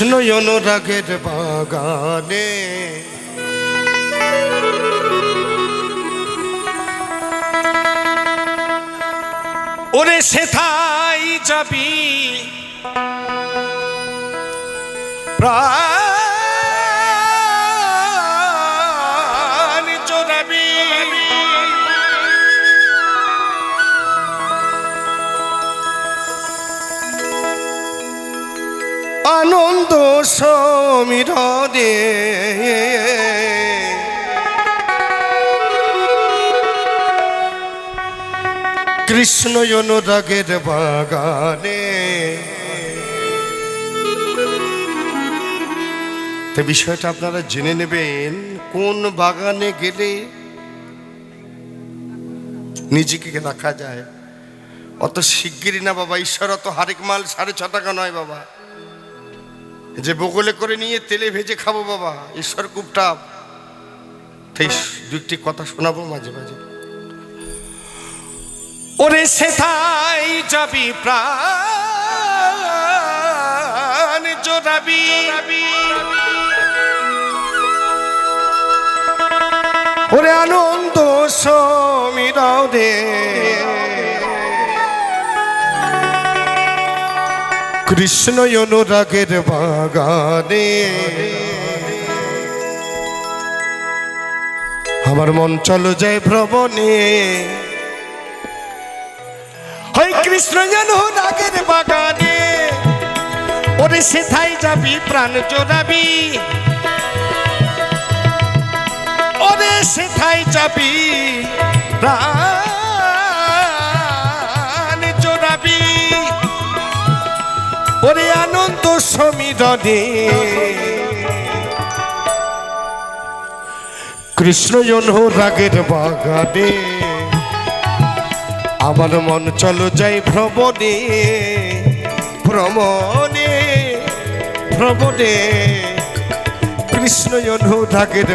কৃষ্ণ অনুরাগের বাগানে। ওরে সেথাই যাবি? প্রাণ সমীরনে কৃষ্ণ অনুরাগের বাগানে। তো বিষয়টা আপনারা জেনে নেবেন, কোন বাগানে গেলে নিজেকে রাখা যায়? অত শিগগিরই না বাবা, ঈশ্বর অত হারেক মাল সাড়ে ছ টাকা নয় বাবা। যে বগলে করে নিয়ে তেলে ভেজে খাব বাবা, ঈশ্বর খুব টাপ দু একটি কথা শোনাবো মাঝে মাঝে। ওরে সেথাই যাবি প্রাণ ওরে আনন্দ সমীরাও রে। কৃষ্ণ অনুরাগের বাগানে। আমার মন চলো যায় ভ্রমণে। হয় কৃষ্ণ অনুরাগের বাগানে। ওরে সেথাই যাবি, প্রাণ চোরাবি ওরে সেথাই যাবি, প্রাণ সমীরণে কৃষ্ণ রাগের বাগানে আমার মন চলো যাই ভ্রমণে ভ্রমণে ভ্রমণে। কৃষ্ণ রাগের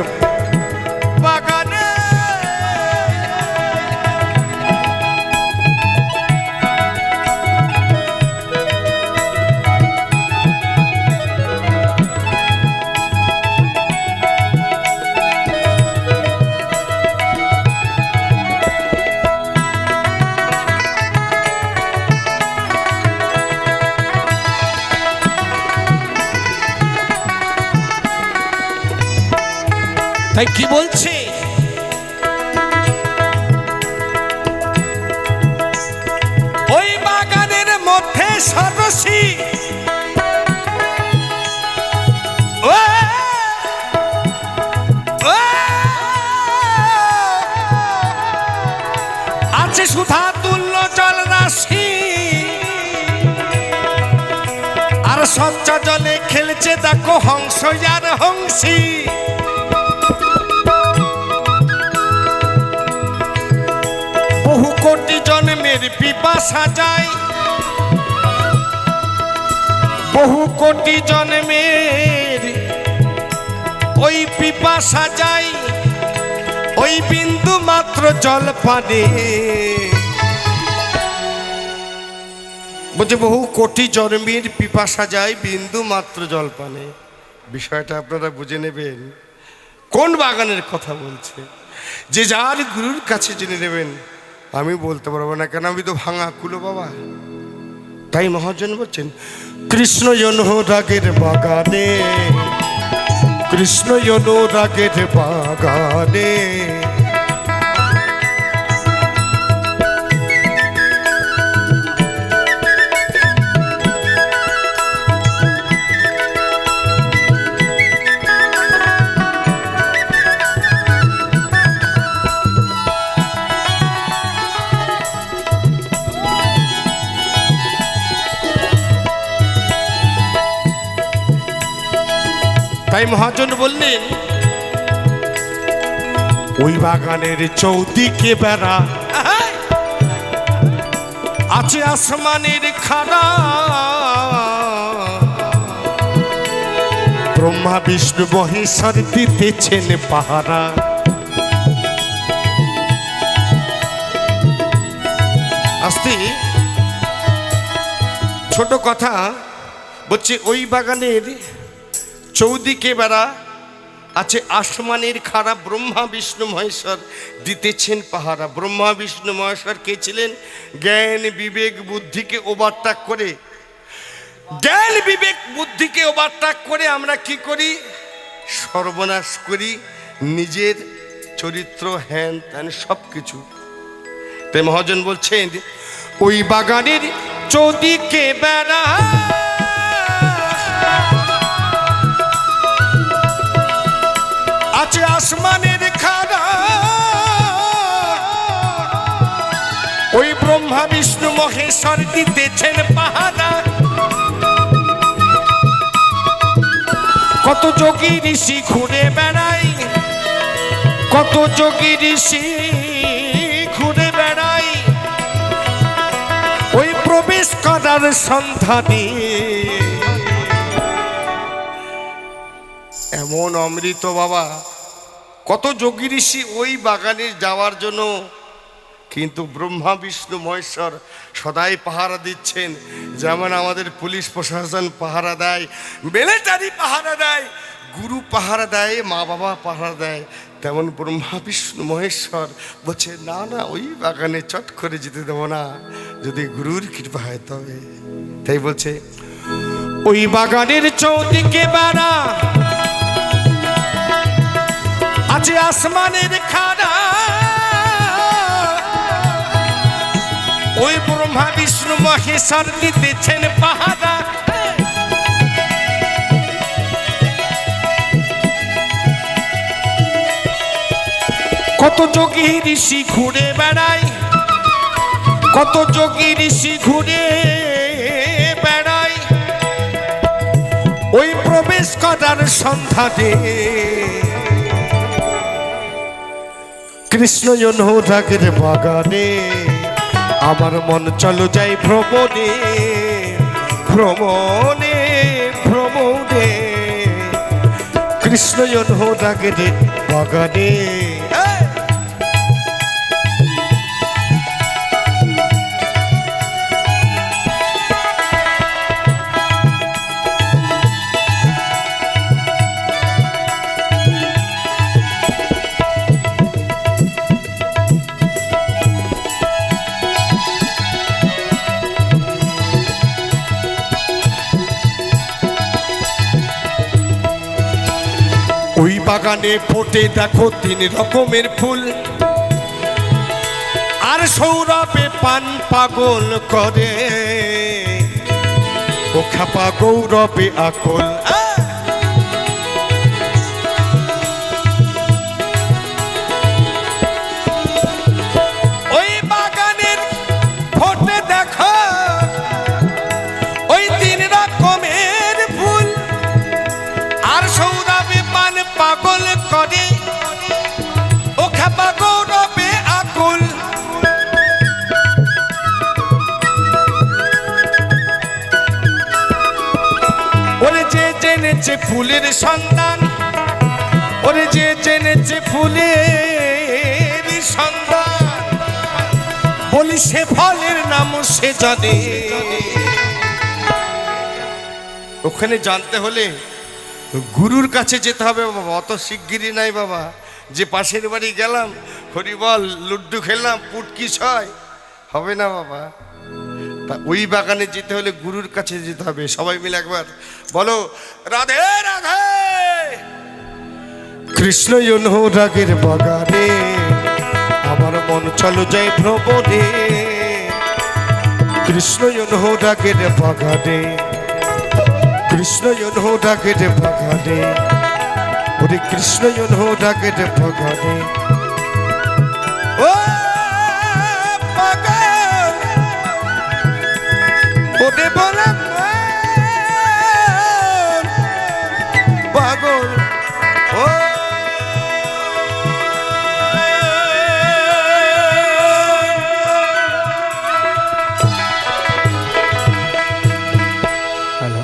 তাই কি বলছে? ওই বাগানের মধ্যে সরসী। আছে সুধা তুল্য জল রাশি। আর স্বচ্ছ জলে খেলছে দেখো হংস আর হংসী। বহু কোটি জন্মের পিপাসা যায় বহু কোটি জন্মের ওই পিপাসা যায় ওই বিন্দু মাত্র জল পানে। বলছে, বহু কোটি জন্মের পিপাসা যায় বিন্দু মাত্র জল পানে। বিষয়টা আপনারা বুঝে নেবেন। কোন বাগানের কথা বলছে? যে যার গুরুর কাছে জেনে নেবেন। আমি বলতে পারব না কেন? আমি তো ভাঙা কুলো বাবা। তাই মহাজন বলছেন, কৃষ্ণ রাগের বাগানে, কৃষ্ণ রাগের বাগানে তাই মহাজন বললেন, ওই বাগানের চৌদিকে বেড়া, আছে আসমানের খাড়া। ব্রহ্মা, বিষ্ণু, মহেশ্বর দিতেছেন পাহারা। আসতে, ছোট কথা বলছি, ওই বাগানের চৌদিকে বেড়া আছে আসমানের খাড়া ব্রহ্মা, বিষ্ণু, মহেশ্বর। দিতেছেন পাহারা। ব্রহ্মা, বিষ্ণু, মহেশ্বর কে ছিলেন? জ্ঞান, বিবেক, বুদ্ধিকে ওভারটাক করে। জ্ঞান, বিবেক, বুদ্ধিকে ওভারটাক করে আমরা কি করি? সর্বনাশ করি। নিজের চরিত্র হ্যান ত্যান সব কিছু তাই মহাজন বলছেন, ওই বাগানের চৌদিকে বেড়া বিষ্ণু মহেশ্বর দিতেছেন পাহারা। কত যোগী ঋষি ঘুরে বেড়াই কত যোগী ঋষি ঘুরে বেড়াই ওই প্রবেশ করার সন্ধানে এমন অমৃত বাবা, কত যোগী ঋষি ওই বাগানে যাওয়ার জন্য কিন্তু ব্রহ্মা, বিষ্ণু, মহেশ্বর সদাই পাহারা দিচ্ছেন। যেমন আমাদের পুলিশ প্রশাসন পাহারা দেয় মিলিটারি পাহারা দেয়, গুরু পাহারা দেয় মা বাবা পাহারা দেয়, তেমন ব্রহ্মা, বিষ্ণু, মহেশ্বর বলছে, না না, ওই বাগানে চট করে যেতে দেবো না, যদি গুরুর কৃপা হয় তবে। তাই বলছে, ওই বাগানের চৌদিকে বাড়া আছে আসমানের খাড়া ওই ব্রহ্মা বিষ্ণু মহেশ্বর দিতেছেন পাহারা। কত যোগী ঋষি ঘুরে বেড়ায়, কত যোগী ঋষি ঘুরে বেড়ায়। ওই প্রবেশ করার সন্ধানে কৃষ্ণ জনরাগের বাগানে। আমার মন চলো যাই ভ্রমণে ভ্রমণে ভ্রমণে। কৃষ্ণ জনরাগের বাগানে। বাগানে ফোটে, দেখো তিন রকমের ফুল। আর সৌরভে পান পাগল করে। ও খাপা গৌরবে আকল। জেনেছে ফুলের সন্ধান, ওরে যে জেনেছে ফুলের সন্ধান, বলি সে ফলের নাম সে জানে। ওখানে জানতে হলে গুরুর কাছে যেতে হবে, বাবা, অত শিগগিরই নাই, বাবা। যে পাশের বাড়ি গেলাম হরিবল লুড্ডু খেললাম পুটকি ছয়? হবে না বাবা। তা ওই বাগানে যেতে হলে গুরুর কাছে যেতে হবে, সবাই মিলে একবার বলো, রাধে রাধে! কৃষ্ণ রাগের বাগানে আমার মন চলো যায় ভ্রমণে। কৃষ্ণ রাগের বাগানে, কৃষ্ণ ডাকের বাগানে হরে কৃষ্ণ ডাকে ভগবানে। ও ওরে